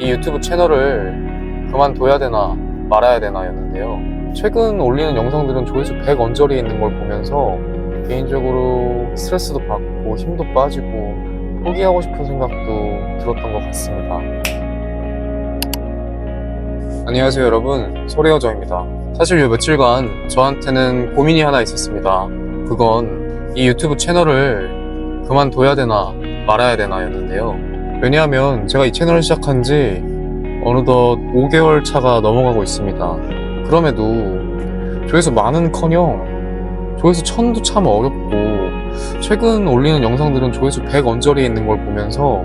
이 유튜브 채널을 그만둬야 되나 말아야 되나 였는데요. 최근 올리는 영상들은 조회수 100 언저리에 있는 걸 보면서 개인적으로 스트레스도 받고 힘도 빠지고 포기하고 싶은 생각도 들었던 것 같습니다. 안녕하세요 여러분 소리여정입니다. 사실 요 며칠간 저한테는 고민이 하나 있었습니다. 그건 이 유튜브 채널을 그만둬야 되나 말아야 되나 였는데요. 왜냐하면 제가 이 채널을 시작한 지 어느덧 5개월 차가 넘어가고 있습니다. 그럼에도 조회수 많은 커녕 조회수 천도 참 어렵고 최근 올리는 영상들은 조회수 100 언저리에 있는 걸 보면서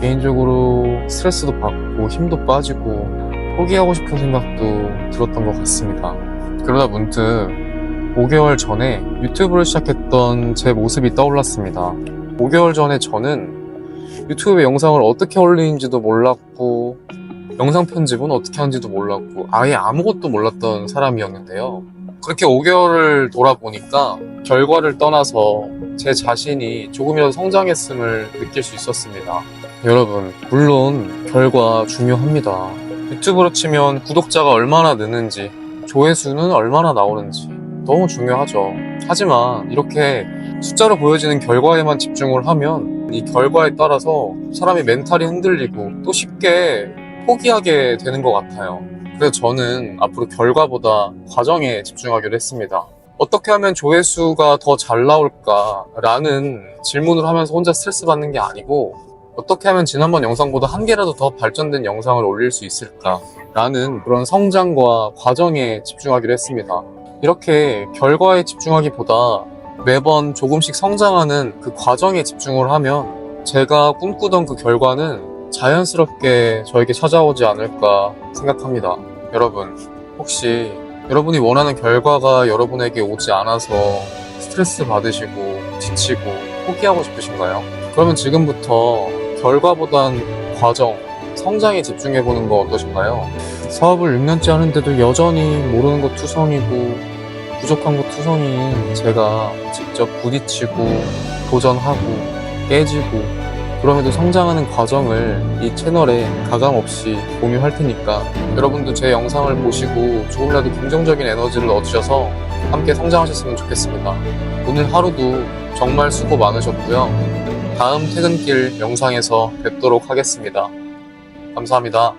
개인적으로 스트레스도 받고 힘도 빠지고 포기하고 싶은 생각도 들었던 것 같습니다. 그러다 문득 5개월 전에 유튜브를 시작했던 제 모습이 떠올랐습니다. 5개월 전에 저는 유튜브에 영상을 어떻게 올리는지도 몰랐고 영상 편집은 어떻게 하는지도 몰랐고 아예 아무것도 몰랐던 사람이었는데요. 그렇게 5개월을 돌아보니까 결과를 떠나서 제 자신이 조금이라도 성장했음을 느낄 수 있었습니다. 여러분, 물론 결과 중요합니다. 유튜브로 치면 구독자가 얼마나 느는지, 조회수는 얼마나 나오는지 너무 중요하죠. 하지만 이렇게 숫자로 보여지는 결과에만 집중을 하면 이 결과에 따라서 사람이 멘탈이 흔들리고 또 쉽게 포기하게 되는 것 같아요. 그래서 저는 앞으로 결과보다 과정에 집중하기로 했습니다. 어떻게 하면 조회수가 더 잘 나올까라는 질문을 하면서 혼자 스트레스 받는 게 아니고 어떻게 하면 지난번 영상보다 한 개라도 더 발전된 영상을 올릴 수 있을까라는 그런 성장과 과정에 집중하기로 했습니다. 이렇게 결과에 집중하기보다 매번 조금씩 성장하는 그 과정에 집중을 하면 제가 꿈꾸던 그 결과는 자연스럽게 저에게 찾아오지 않을까 생각합니다. 여러분, 혹시 여러분이 원하는 결과가 여러분에게 오지 않아서 스트레스 받으시고 지치고 포기하고 싶으신가요? 그러면 지금부터 결과보단 과정, 성장에 집중해보는 거 어떠신가요? 사업을 6년째 하는데도 여전히 모르는 것 투성이고 부족한 것 투성이인 제가 직접 부딪히고 도전하고 깨지고 그럼에도 성장하는 과정을 이 채널에 가감 없이 공유할 테니까 여러분도 제 영상을 보시고 조금이라도 긍정적인 에너지를 얻으셔서 함께 성장하셨으면 좋겠습니다. 오늘 하루도 정말 수고 많으셨고요. 다음 퇴근길 영상에서 뵙도록 하겠습니다. 감사합니다.